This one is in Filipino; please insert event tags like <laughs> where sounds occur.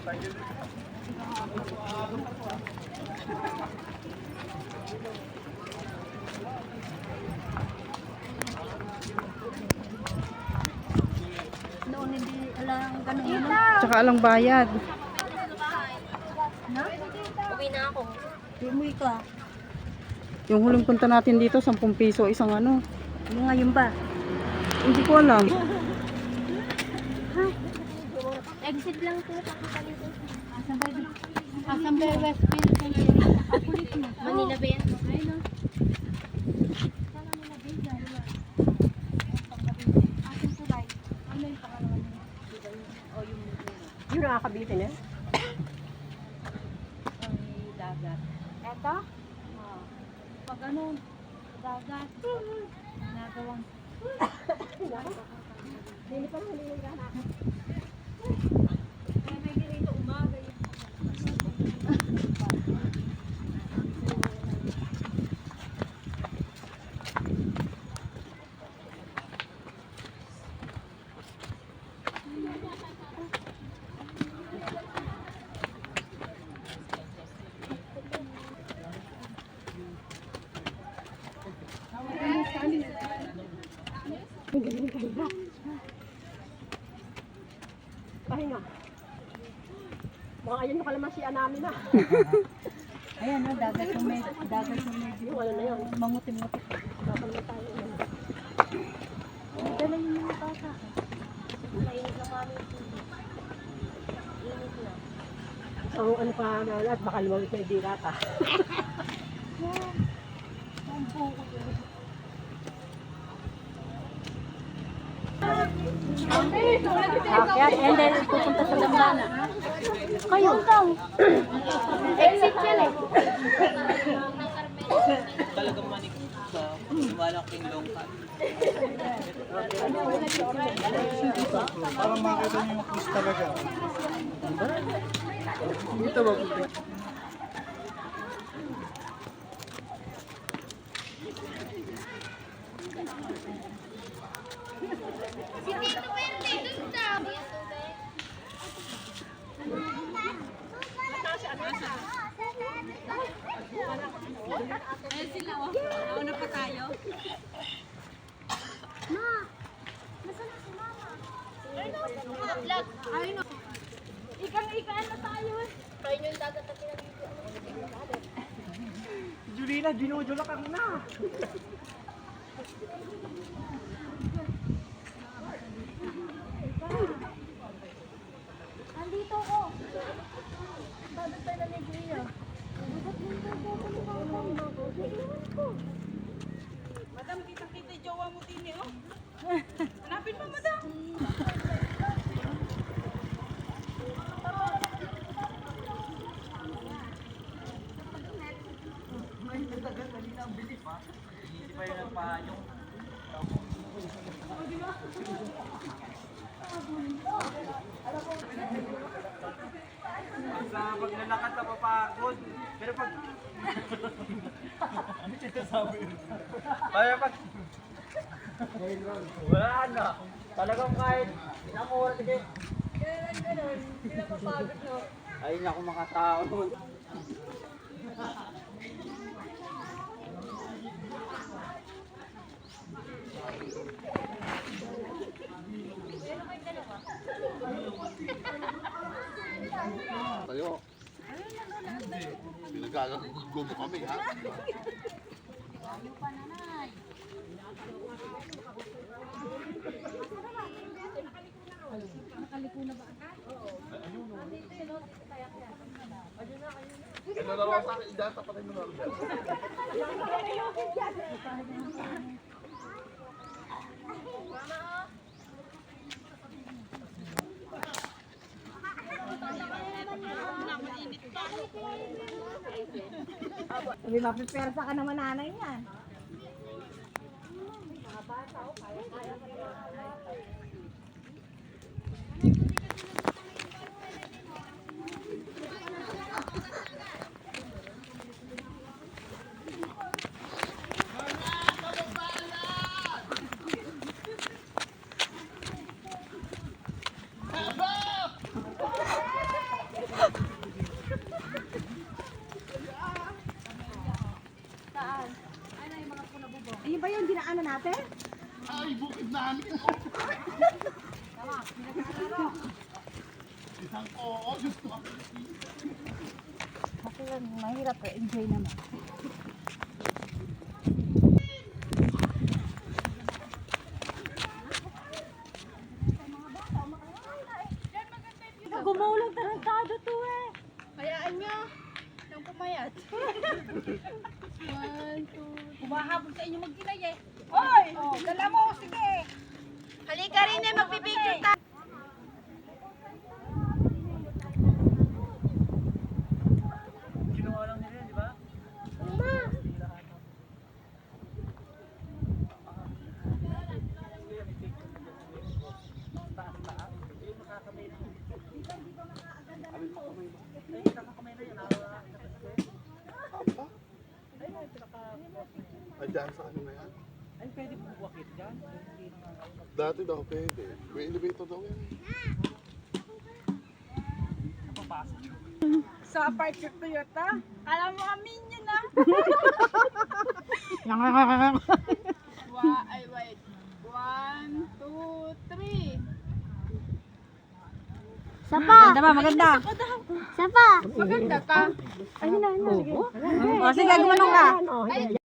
Noon hindi alam ganun. Tsaka alang bayad. Na? Uwi na ako. Umuwi ka. Yung huling punta natin dito, 10 piso isang ano. Ano ngayon ba? Hindi ko alam. Exit lang po. Asan ba? Asan ba Westfield? Manila ba yan? Yung nakakabiti na? Eto? Oh. Pag ano, dagat, nagawang Thank you. Pahinga. Mga ayun na kalamansian <laughs> namin na. Ayan o, dagat yung med, dagat yung med. Yung ano na yun. Mangutim-ngutim. Dapat na tayo. Dala yung mga bata. Mainit lang kami. Init na. Ang ano pa na at baka lumawit na dira ka. <laughs> Akyat, and then pupunta sa Lambana. Kayo. Exit yan eh. talagang manik sa malaking long cut. Para makita niyo yung kiss talaga. Dito ba? Julina, dinudula ka na. Andito ko. Dagat tayo na Negria. Dagat mo tayo ko. Madam, kita-kita yung jowa mo tini, oh. Hanapin mo, madam. Hindi pa yun ang pahanyong. Sa pag nalakad na papagod. Pero pag... Ano sinasabi yun? Kaya pag... Wala na. Talagang kahit ilang oras sige. Ay, naku mga tao. Tayo. Pinagagagulo kami ha. Ito na raw sa akin, idata pa rin na rin. Sabi, mapipersa ka naman nanay yan. Natin? Ay, bukid namin. <laughs> Isang oo, gusto ko. Kasi mahirap eh. Enjoy naman. Gumulong tarantado to eh. Hayaan nyo. Nang pumayat. <laughs> One, two, sa inyo mag-inay eh. Hoy! Dala mo, sige. Halika rin eh, magpipicture tayo. Ginawa lang nila, di ba? Ay, dyan sa ano na yan? Ay, pwede po buwakit dyan. Dati daw pwede. May elevator daw yan. Napapasok. Sa apartment Toyota. Kala mo amin yun ah. <laughs> Wa, ay, wait. One, two, three. Sapa! Maganda ba? Maganda. Sapa! Maganda ka. O, sige, gumanong ka. Ano?